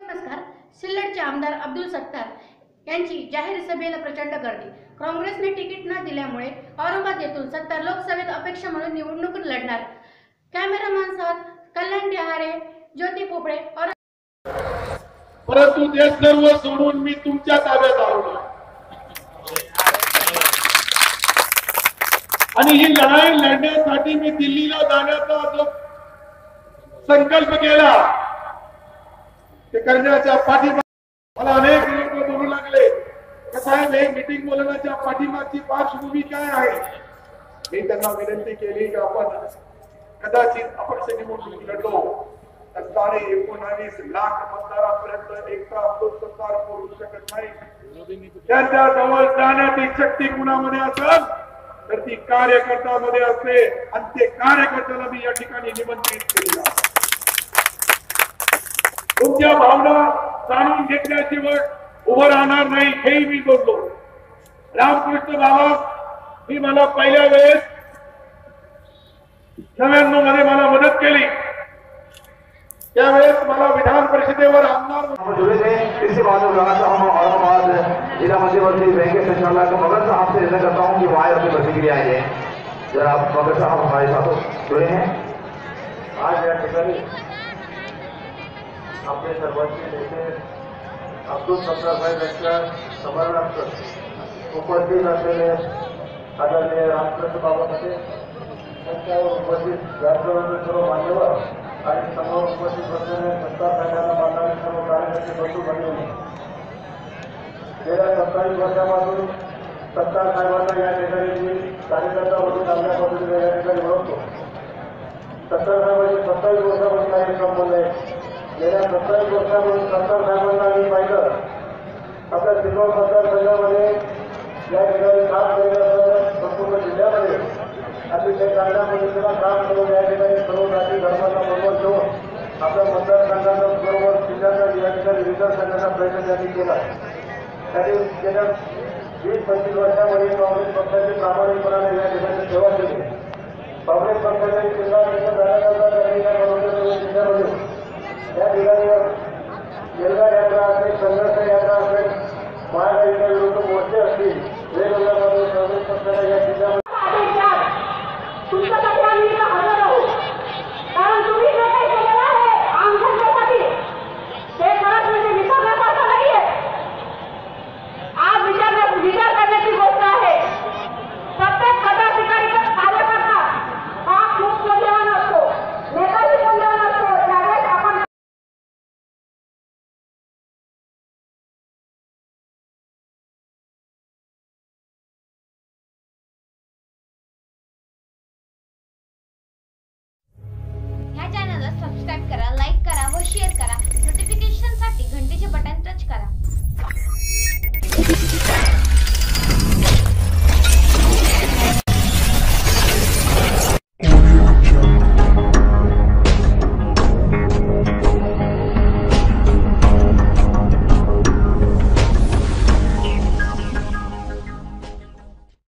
नमस्कार सिल्लडचे आमदार अब्दुल सत्तार यांची जाहीर सभेला प्रचंड गर्दी. काँग्रेसने तिकीट न दिल्यामुळे औरंगाबाद येथून सत्तार लोकसभेत अपेक्षा म्हणून निवडणूक लढणार. कॅमेरामॅन साथ कल्याण बिहारे ज्योती पोपळे और परंतु ते सर्व सोडून मी तुमच्या ताब्यात आलो आणि ही लढाई लढण्यासाठी मी दिल्लीला जाण्याचा जो संकल्प केला ते करण्याच्या पाठीमा मला अनेक लोक बोलू लागले. साहेब हे मिटिंग बोलवण्याच्या पाठीमागची पार्श्वभूमी काय आहे? मी त्यांना विनंती केली की आपण कदाचित अपक्ष निवडणूक लढलो. तर साडे एकोणावीस लाख मतदारापर्यंत एकटा अब्दुल सरकार करू शकत नाही. त्यांच्या जवळ जाण्याची शक्ती कुणामध्ये असेल? तर ती कार्यकर्त्यामध्ये असते आणि ते कार्यकर्त्याला मी या ठिकाणी निमंत्रित केलेलं तुमच्या भावना जाणून घेतल्याशिवाय उभं राहणार नाही हेही मी बोललो. रामकृष्ण बाबा मी मला पहिल्या वेळेस नव्याण्णवमध्ये मला मदत केली. त्यावेळेस मला विधान परिषदेवर आमदार हम इसी बात को बताना चाहूँ औरंगाबाद जिला मध्यवर्ती बैंक के संचालक मगर साहब से निवेदन करता हूँ कि वो अपनी प्रतिक्रिया है जरा मगर साहब हमारे साथ जुड़े हैं। आज या ठिकाणी आपले सर्वांचे नेते अब्दुल सत्तारसाहेब यांच्या स्मरणार्थ उपस्थित असलेले आदरणीय रामकृष्ण बाबा पटेल त्यांच्यावर उपस्थित व्यासपीठावरील सर्व मान्यवर आणि समोर उपस्थित असलेले सत्ता साहेबांना मानणारे सर्व कार्यकर्ते बंधू भगिनी गेल्या सत्तावीस वर्षापासून सत्ता साहेबांना या ठिकाणी मी कार्यकर्ता म्हणून चांगल्या पद्धतीने या ठिकाणी ओळखतो. सत्तर साहेबांची सत्तावीस वर्षापासून काही संबंध आहे गेल्या सत्तावीस वर्षापासून सत्तर साहेबांना मी पाहिलं. आपल्या सिल्लोड मतदारसंघामध्ये या ठिकाणी काम केलेलं संपूर्ण जिल्ह्यामध्ये अतिशय चांगल्या पद्धतीनं काम करून या ठिकाणी सर्व जाती धर्मांना बरोबर ठेवून आपल्या मतदारसंघाचा बरोबर जिल्ह्याचा या ठिकाणी विकास करण्याचा प्रयत्न त्यांनी केला. त्यांनी गेल्या वीस पंचवीस वर्षामध्ये काँग्रेस पक्षाची प्रामाणिकपणाने या ठिकाणी सेवा केली. काँग्रेस पक्षाचे जिल्हा अध्यक्ष झाल्यानंतर त्यांनी या बरोबर जिल्ह्यामध्ये या ठिकाणी जिल्हा यात्रा असेल संघर्ष यात्रा असेल महागाईच्या विरुद्ध मोर्चे असतील वेगवेगळ्या काँग्रेस पक्षाने या जिल्ह्यामध्ये Vamos tá atacar सबस्क्राइब करा लाईक करा व शेअर करा. नोटिफिकेशनसाठी घंटेचे